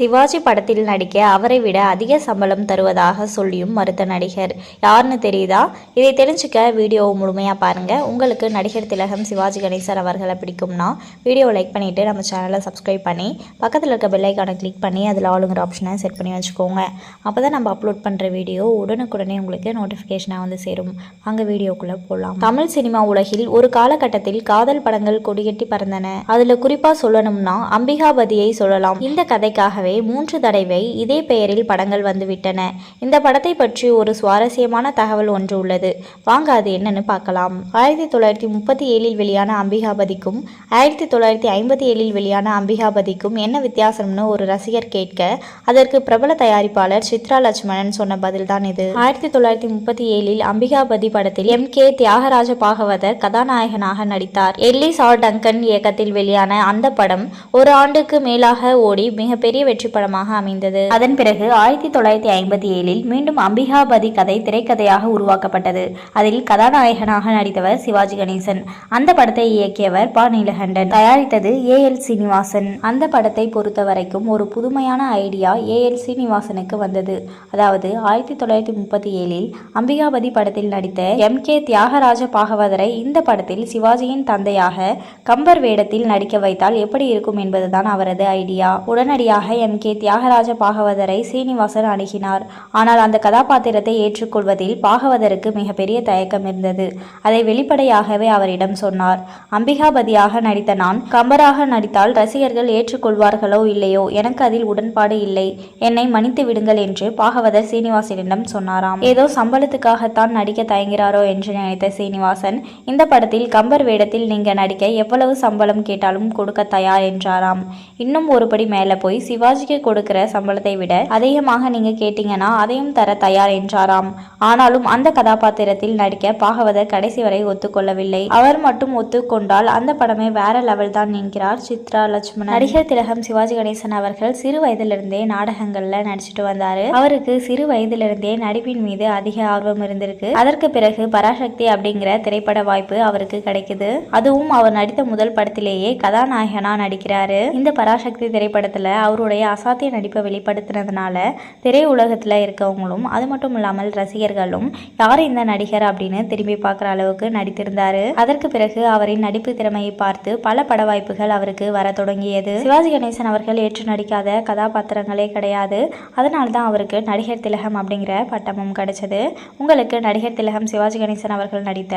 சிவாஜி படத்தில் நடிக்க அவரை விட அதிக சம்பளம் தருவதாக சொல்லியும் மறுத்த நடிகர். யாருன்னு தெரியுதா? இதை தெரிஞ்சுக்க வீடியோவை முழுமையாக பாருங்கள் உங்களுக்கு நடிகர் திலகம் சிவாஜி கணேசன் அவர்களை பிடிக்கும்னா வீடியோவை லைக் பண்ணிவிட்டு நம்ம சேனலை சப்ஸ்கிரைப் பண்ணி பக்கத்தில் இருக்க பெல்லைக்கான கிளிக் பண்ணி அதில் ஆளுங்கிற ஆப்ஷனை செட் பண்ணி வச்சுக்கோங்க. அப்போ தான் நம்ம அப்லோட் பண்ணுற வீடியோ உடனுக்குடனே உங்களுக்கு நோட்டிஃபிகேஷனாக வந்து சேரும். அங்கே வீடியோக்குள்ளே போகலாம் தமிழ் சினிமா உலகில் ஒரு காலகட்டத்தில் காதல் படங்கள் கொடிகட்டி பறந்தன. அதில் குறிப்பாக சொல்லணும்னா அம்பிகாபதியை சொல்லலாம். இந்த கதைக்காகவே மூன்று தடவை இதே பெயரில் படங்கள் வந்துவிட்டன. இந்த படத்தை பற்றி ஒரு சுவாரஸ்யமான தகவல் ஒன்று உள்ளது. வாங்க அது என்னன்னு பார்க்கலாம். ஆயிரத்தி தொள்ளாயிரத்தி முப்பத்தி ஏழில் வெளியான அம்பிகாபதிக்கும் ஆயிரத்தி தொள்ளாயிரத்தி ஐம்பத்தி ஏழில் வெளியான அம்பிகாபதிக்கும் என்ன வித்தியாசம்னு ஒரு ரசிகர் கேட்க அதற்கு பிரபல தயாரிப்பாளர் சித்ரா லட்சுமணன் சொன்ன பதில்தான் இது. ஆயிரத்தி தொள்ளாயிரத்தி முப்பத்தி ஏழில் அம்பிகாபதி படத்தில் எம். கே. தியாகராஜ பாகவதர் கதாநாயகனாக நடித்தார். எல்லிஸ் ஆர் டங்கன் இயக்கத்தில் வெளியான அந்த படம் ஒரு ஆண்டுக்கு மேலாக ஓடி மிகப்பெரிய வெற்றி படமாக அமைந்தது. அதன் பிறகு ஆயிரத்தி தொள்ளாயிரத்தி ஐம்பத்தி ஏழில் மீண்டும் அம்பிகாபதி கதை திரைக்கதையாக உருவாக்கப்பட்டது. அதில் கதாநாயகனாக நடித்தவர் சிவாஜி கணேசன். அந்த படத்தை இயக்கியவர் ப. நீலகண்டன். தயாரித்தது ஏ. எல். சீனிவாசன். அந்த படத்தை பொறுத்த வரைக்கும் ஒரு புதுமையான ஐடியா ஏ. எல். சீனிவாசனுக்கு வந்தது. அதாவது ஆயிரத்தி தொள்ளாயிரத்தி முப்பத்தி ஏழில் அம்பிகாபதி படத்தில் நடித்த எம். கே. தியாகராஜ பாகவதரை இந்த படத்தில் சிவாஜியின் தந்தையாக கம்பர் வேடத்தில் நடிக்க வைத்தால் எப்படி இருக்கும் என்பதுதான் அவரது ஐடியா. உடனடியாக எம் கே தியாகராஜ பாகவதரை சீனிவாசன் அணுகினார். ஆனால் அந்த கதாபாத்திரத்தை ஏற்றுக்கொள்வதில் பாகவதருக்கு மிகப்பெரிய தயக்கம் இருந்தது. அதை வெளிப்படையாகவே அவரிடம் சொன்னார். அம்பிகாபதியாக நடித்த நான் கம்பராக நடித்தால் ரசிகர்கள் ஏற்றுக்கொள்வார்களோ இல்லையோ எனக்கு அதில் உடன்பாடு இல்லை. என்னை மன்னித்து விடுங்கள் என்று பாகவதர் சீனிவாசனிடம் சொன்னாராம். ஏதோ சம்பளத்துக்காகத்தான் நடிக்க தயங்குகிறாரோ என்று நினைத்த சீனிவாசன் இந்த படத்தில் கம்பர் வேடத்தில் நீங்க நடிக்க எவ்வளவு சம்பளம் கேட்டாலும் கொடுக்க தயார் என்றாராம். இன்னும் ஒருபடி மேலே போய் சிவா சிவாஜிக்கு கொடுக்கிற சம்பளத்தை விட அதிகமாக நீங்க கேட்டீங்கன்னா அதையும் தர தயார் என்றாராம். ஆனாலும் அந்த கதாபாத்திரத்தில் நடிக்க பாகவதர் கடைசி வரை ஒத்துக்கொள்ளவில்லை. அவர் மட்டும் ஒத்துக்கொண்டால் அந்த படமே வேற லெவல் தான் என்கிறார் சித்ரா லட்சுமணன். நடிகர் திலகம் சிவாஜி கணேசன் அவர்கள் சிறு வயதிலிருந்தே நாடகங்கள்ல நடிச்சிட்டு வந்தாரு. அவருக்கு சிறு வயதிலிருந்தே நடிப்பின் மீது அதிக ஆர்வம் இருந்திருக்கு. அதற்கு பிறகு பராசக்தி அப்படிங்கிற திரைப்பட வாய்ப்பு அவருக்கு கிடைக்குது. அதுவும் அவர் நடித்த முதல் படத்திலேயே கதாநாயகனா நடிக்கிறாரு. இந்த பராசக்தி திரைப்படத்துல அவருடைய அசாத்திய நடிப்பை வெளிப்படுத்தினதுனால திரையுலகத்தில் இருக்கவங்களும் அது மட்டும் இல்லாமல் ரசிகர்களும் யார் இந்த நடிகர் அப்படின்னு திரும்பி பார்க்குற அளவுக்கு நடித்திருந்தாரு. அதற்கு பிறகு அவரின் நடிப்பு திறமையை பார்த்து பல பட வாய்ப்புகள் அவருக்கு வர தொடங்கியது. சிவாஜி கணேசன் அவர்கள் ஏற்று நடிக்காத கதாபாத்திரங்களே கிடையாது. அதனால தான் அவருக்கு நடிகர் திலகம் அப்படிங்கிற பட்டமும் கிடைச்சது. உங்களுக்கு நடிகர் திலகம் சிவாஜி கணேசன் அவர்கள் நடித்த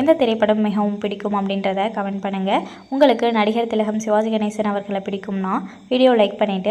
எந்த திரைப்படம் மிகவும் பிடிக்கும் அப்படின்றத கமெண்ட் பண்ணுங்க. உங்களுக்கு நடிகர் திலகம் சிவாஜி கணேசன் அவர்களை பிடிக்கும்னா வீடியோ லைக் பண்ணிட்டு